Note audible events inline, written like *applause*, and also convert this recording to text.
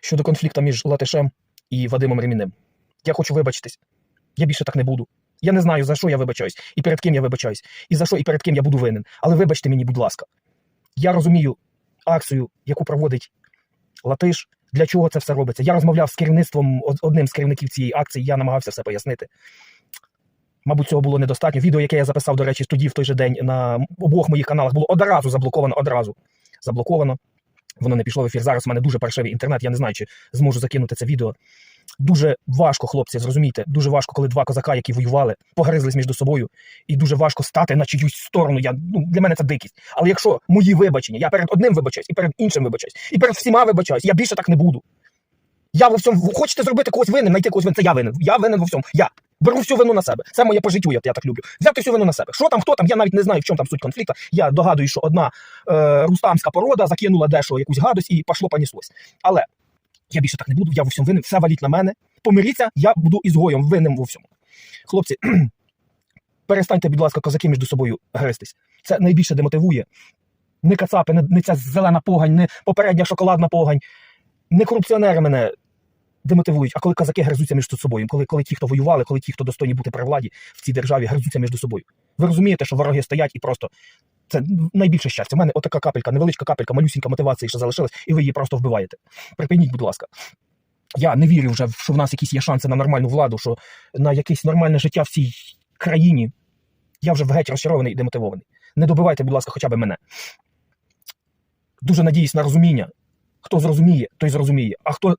щодо конфлікту між Латишем і Вадимом Ремінним. Я хочу вибачитись. Я більше так не буду. Я не знаю, за що я вибачаюсь, і перед ким я вибачаюсь, і за що і перед ким я буду винен. Але вибачте мені, будь ласка. Я розумію акцію, яку проводить Латиш, для чого це все робиться. Я розмовляв з керівництвом одним з керівників цієї акції, я намагався все пояснити. Мабуть, цього було недостатньо. Відео, яке я записав, до речі, тоді в той же день на обох моїх каналах, було одразу заблоковано, одразу заблоковано. Воно не пішло в ефір. Зараз у мене дуже паршивий інтернет. Я не знаю, чи зможу закинути це відео. Дуже важко, хлопці, зрозумійте, дуже важко, коли два козака, які воювали, погризлись між собою, і дуже важко стати на чиюсь сторону. Я, ну, для мене це дикість. Але якщо мої вибачення, я перед одним вибачаюсь, і перед іншим вибачаюсь, і перед всіма вибачаюсь, я більше так не буду. Я во всьому хочете зробити когось винним, знайти когось винним, це я винен. Я винен во всьому. Я беру всю вину на себе. Це моє по життю, я, я так люблю. Взяти всю вину на себе. Що там, хто там, я навіть не знаю, в чому там суть конфлікту. Я догадую, що одна е, рустамська порода закинула дещо якусь гадость і пішло понеслось. Але я більше так не буду, я во всьому винен, все валіть на мене. Помиріться, я буду ізгоєм винним во всьому. Хлопці, *clears throat* перестаньте, будь ласка, козаки між собою гристись. Це найбільше демотивує. Не кацапи, не, не ця зелена погань, не попередня шоколадна погань, не корупціонери мене демотивують, а коли козаки гризуться між собою, коли, коли ті, хто воювали, коли ті, хто достойні бути при владі в цій державі, гризуться між собою. Ви розумієте, що вороги стоять і просто це найбільше щастя. У мене отака капелька, невеличка капелька, малюсінька мотивації, що залишилась, і ви її просто вбиваєте. Припиніть, будь ласка. Я не вірю вже, що в нас якісь є шанси на нормальну владу, що на якесь нормальне життя в цій країні. Я вже геть розчарований і демотивований. Не добивайте, будь ласка, хоча б мене. Дуже надіюсь на розуміння. Хто зрозуміє, той зрозуміє. А хто